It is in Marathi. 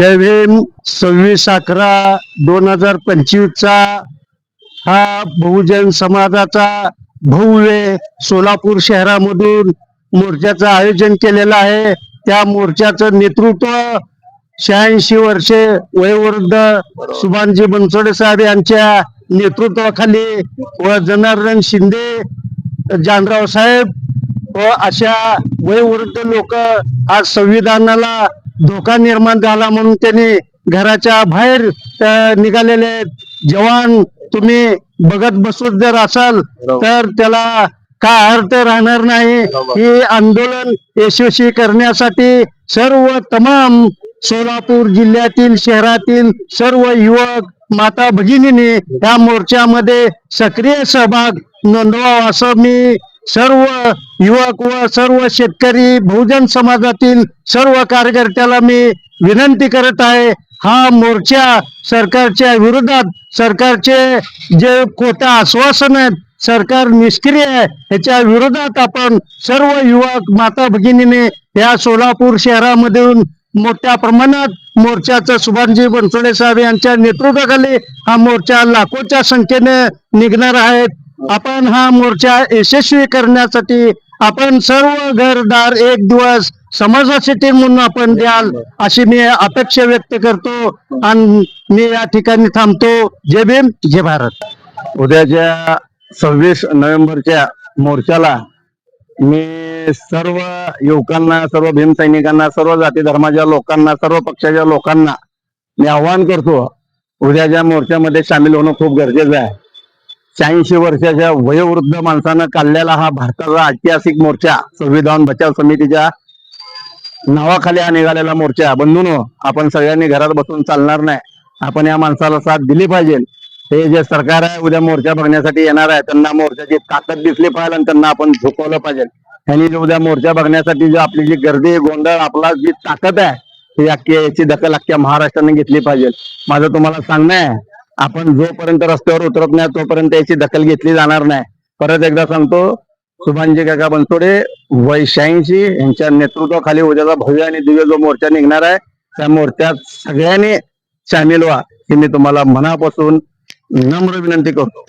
जय भीम सव्वीस अकरा दोन हजार पंचवीसचा हा बहुजन समाजाचा भव्य सोलापूर शहरामधून मोर्चाचं आयोजन केलेलं आहे त्या मोर्चाचं नेतृत्व शहाऐंशी वर्षे वयोवृद्ध सुभानजी बनसोडे साहेब यांच्या नेतृत्वाखाली व जनार्दन शिंदे जानराव साहेब व अशा वयोवृद्ध लोक आज संविधानाला धोका निर्माण झाला म्हणून त्यांनी घराच्या बाहेर निघालेले जवान तुम्ही बघत बसत जर असाल तर त्याला काय अर्थ राहणार नाही? हे आंदोलन यशस्वी करण्यासाठी सर्व तमाम सोलापूर जिल्ह्यातील शहरातील सर्व युवक माता भगिनीने या मोर्चामध्ये सक्रिय सहभाग नोंदवावा असं मी सर्व युवक व सर्व शेतकरी बहुजन समाजातील सर्व कार्यकर्त्याला मी विनंती करत आहे हा मोर्चा सरकारच्या विरोधात सरकारचे जे खोटे आश्वासन आहेत सरकार निष्क्रिय आहे ह्याच्या विरोधात आपण सर्व युवक माता भगिनीने या सोलापूर शहरामधून मोठ्या प्रमाणात मोर्चाचं सुभानजी बनसोडे साहेब यांच्या नेतृत्वाखाली हा मोर्चा लाखोच्या संख्येने निघणार आहेत आपण हा मोर्चा यशस्वी करण्यासाठी आपण सर्व घरदार एक दिवस समाजासाठी म्हणून आपण द्याल अशी मी अपेक्षा व्यक्त करतो. आणि मी या ठिकाणी थांबतो. जय भीम जय भारत. उद्याच्या सव्वीस नोव्हेंबरच्या मोर्चाला मी सर्व युवकांना सर्व भीमसैनिकांना सर्व जाती धर्माच्या लोकांना सर्व पक्षाच्या लोकांना मी आव्हान करतो उद्याच्या मोर्चामध्ये सामील होणं खूप गरजेचं आहे. शहाऐंशी वर्षाच्या वयोवृद्ध माणसानं काढलेला हा भारताचा ऐतिहासिक मोर्चा संविधान बचाव समितीच्या नावाखाली हा निघालेला मोर्चा. बंधून आपण सगळ्यांनी घरात बसून चालणार नाही. आपण या माणसाला साथ दिली पाहिजे. हे जे सरकार आहे उद्या मोर्चा बघण्यासाठी येणार आहे त्यांना मोर्चाची ताकद दिसली पाहिजे आणि त्यांना आपण झुकवलं पाहिजे. त्यांनी उद्या मोर्चा बघण्यासाठी जो आपली जी गर्दी गोंधळ आपला जी ताकद आहे अख्खी याची दखल अख्ख्या महाराष्ट्राने घेतली पाहिजे. माझं तुम्हाला सांगणं आहे आपण जोपर्यंत रस्त्यावर उतरत नाही तोपर्यंत याची दखल घेतली जाणार नाही. परत एकदा सांगतो सुभानजी काका बनसोडे वय यांच्या नेतृत्वाखाली उद्याचा भव्य आणि दिव्य जो मोर्चा निघणार आहे त्या मोर्चात सगळ्यांनी सामील व्हा हे मी तुम्हाला मनापासून नम्र विनंती करतो.